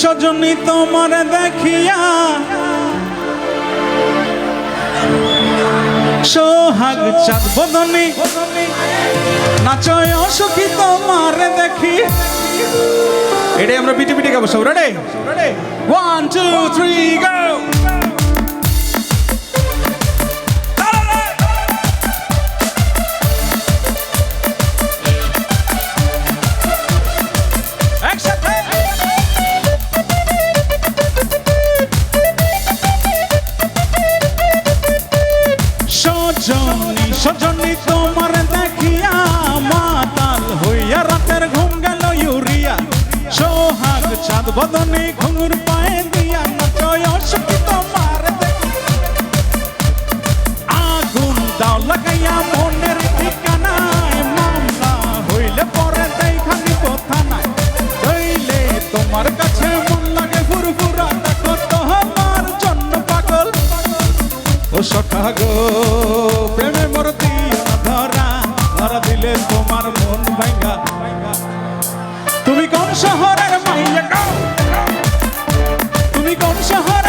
সজনী তোমার দেখিয়া সোহাগ চাঁদ বদনী নাচয় অসুখী তোমার দেখি। এটাই আমরা পিটি পিটি গাবো সব রেডে ওয়ান টু থ্রি গো সজনী তোমার দেখিয়া মাতাল হইয়া রাতের ঘুম গেল ইউরিয়া। সোহাগ চাঁদ বদনে ঘুঙুর পায়ে দিয়া নচয় অসুখী তোমার আগুন দাও লাগাইয়া মনের ঠিকানায়, মামলা হইলে পরে দেখানি কথা নাই হইলে তোমার কাছে মন লাগে ফুরফুরা দেখো তোমার জন্য পাগল? ও সখা গো। তোমার মন ভাঙ্গা। তুমি কোন শহরের মাইয়া তুমি কোন শহরের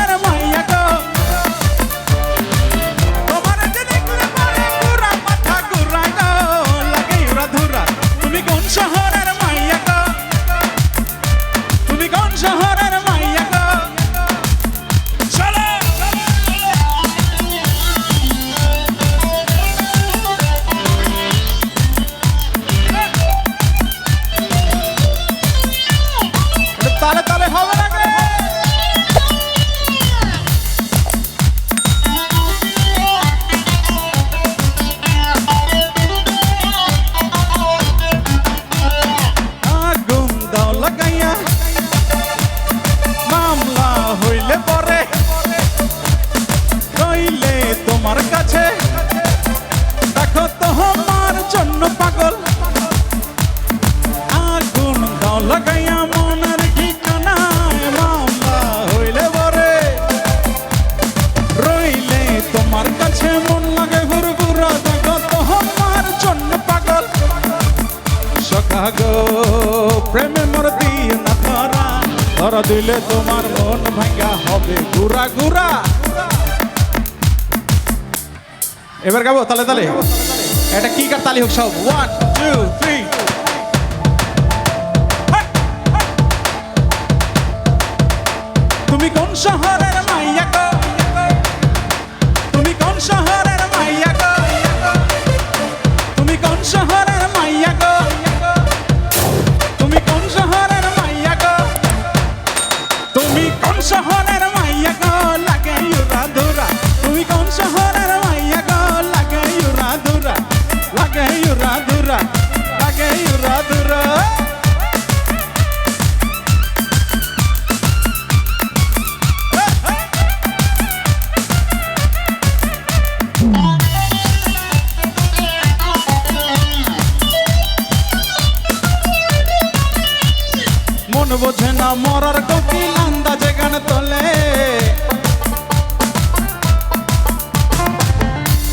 তোমার কাছে মন লাগে ঘুরঘুরা দেখো তোমার জন্য পাগল। গো, প্রেমে মোর দিও না ধরা। দিলে তোমার মন হবে গুড়া গুড়া। এবার গাবো, তালে তালে। এটা কি কার তালি হোক সব? ওয়ান টু থ্রি তুমি কোন শহরের মাইয়া শহরের মাইয়া গো, লাগে ইউরা ধুরা তুমি কোন শহরের মাইয়া গো, লাগে ইউরা ধুরা লাগে ইউরা ধুরা লাগে ইউরা ধুরা না মরার কোকিল আন্দাজে গান তোলে।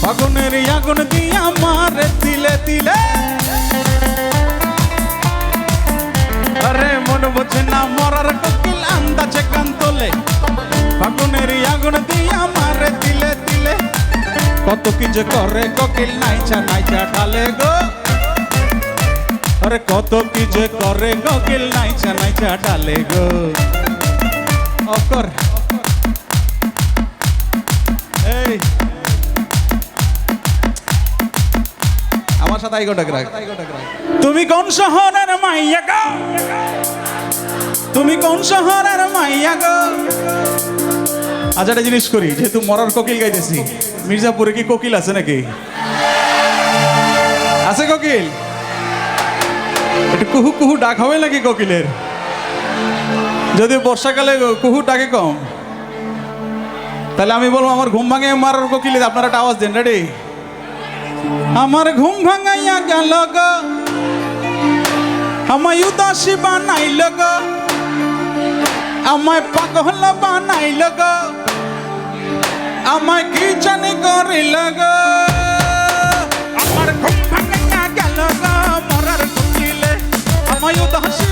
ফাগুনের আগুন দিয়া মারে তিলে তিলে। আরে মন বোঝে না মরার কোকিল আন্দাজে গান তোলে। ফাগুনের আগুন দিয়া মারে তিলে তিলে। কত কি যে করে কোকিল নাইচা নাইচা ঢালে গো। আরে কত কি যে করে গগিল নাইচা নাইচা ডালে গো। অকর। এই। আমার সাথে রাখ। তুমি কোন শহরের মাইয়া গো? তুমি কোন শহরের মাইয়া গো? আজ একটা জিনিস করি যেহেতু মরার কোকিল গাইতেছি মির্জাপুরে কি কোকিল আছে নাকি? আছে কোকিল? একটু কুহু কুহু ডাক হবে নাকি কোকিলের। যদি বর্ষাকালে কুহু ডাকে কম। তাহলে আমি বলব আমার ঘুম ভাঙে মারার কোকিলে আপনারা একটা আওয়াজ দেন রেডি আমার ঘুম ভাঙাইয়া গেল আমায় উদাসী বানাইল গো। আমায় পাগল বানাইল গো। আমায় কি জানি করিল গো। আমায় উদাসী